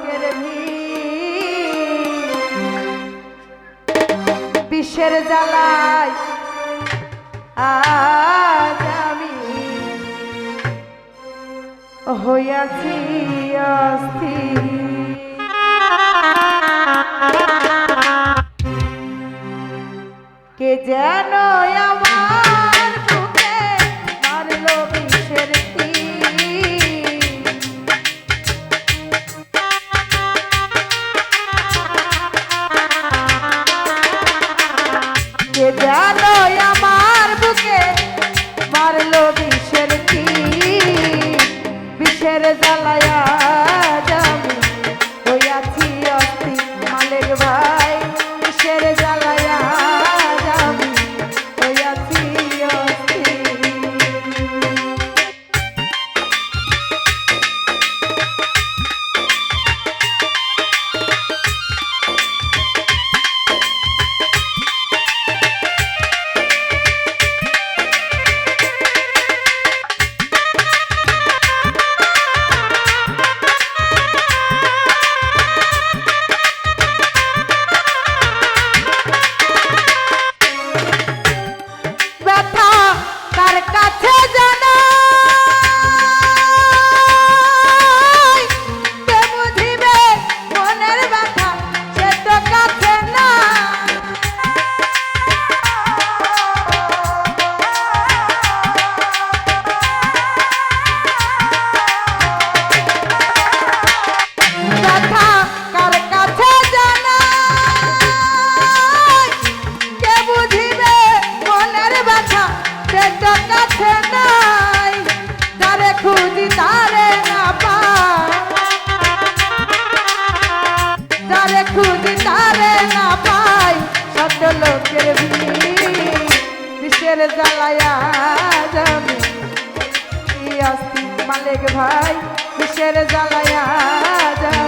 লোকের জ্বালাই জ্বালায় আজ আমি হইয়াছি অস্থি কে যেন জ্বালায়া যাবি। আস্তি মালিক ভাই কিসের জ্বালায়া যাবি?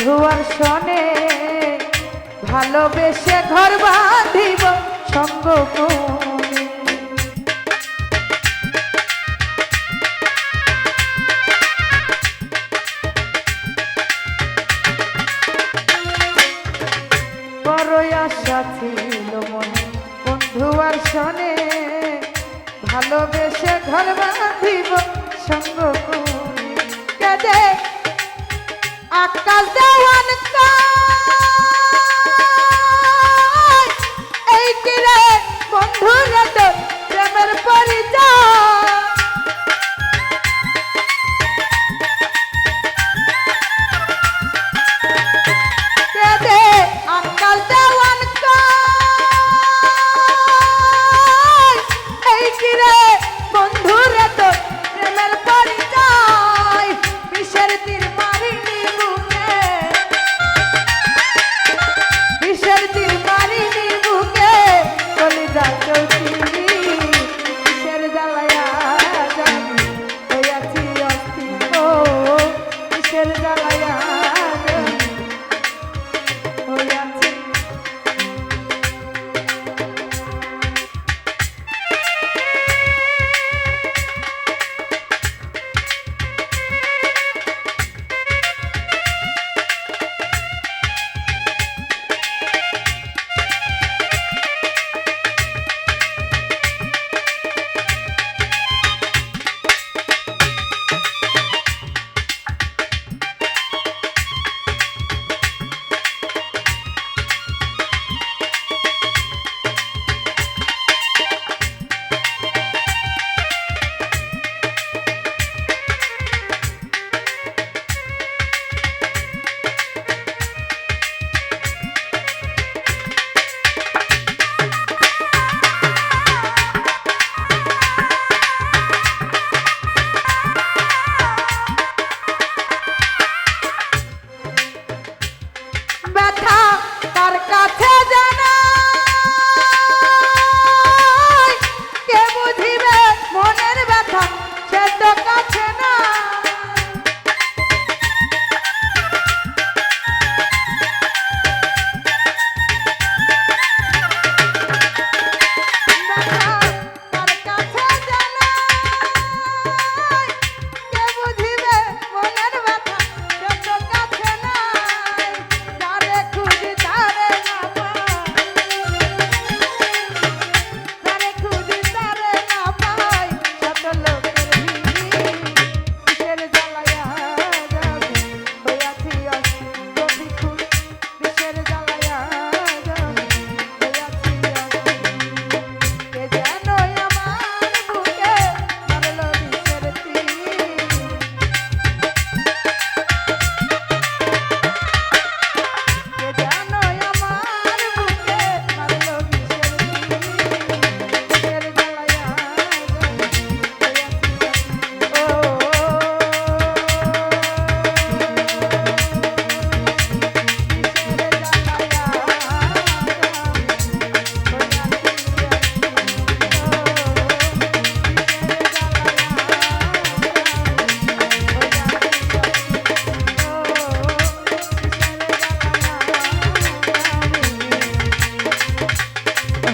বধুয়ার সনে ভালোবেসে ঘর বাঁধিব সঙ্গ বড়ই আশা ছিল মনে বন্ধুয়ার সনে ভালোবেসে ঘর বাঁধিব সঙ্গ কথা তার কাছে জানা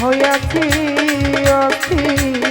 হইয়াছি অছি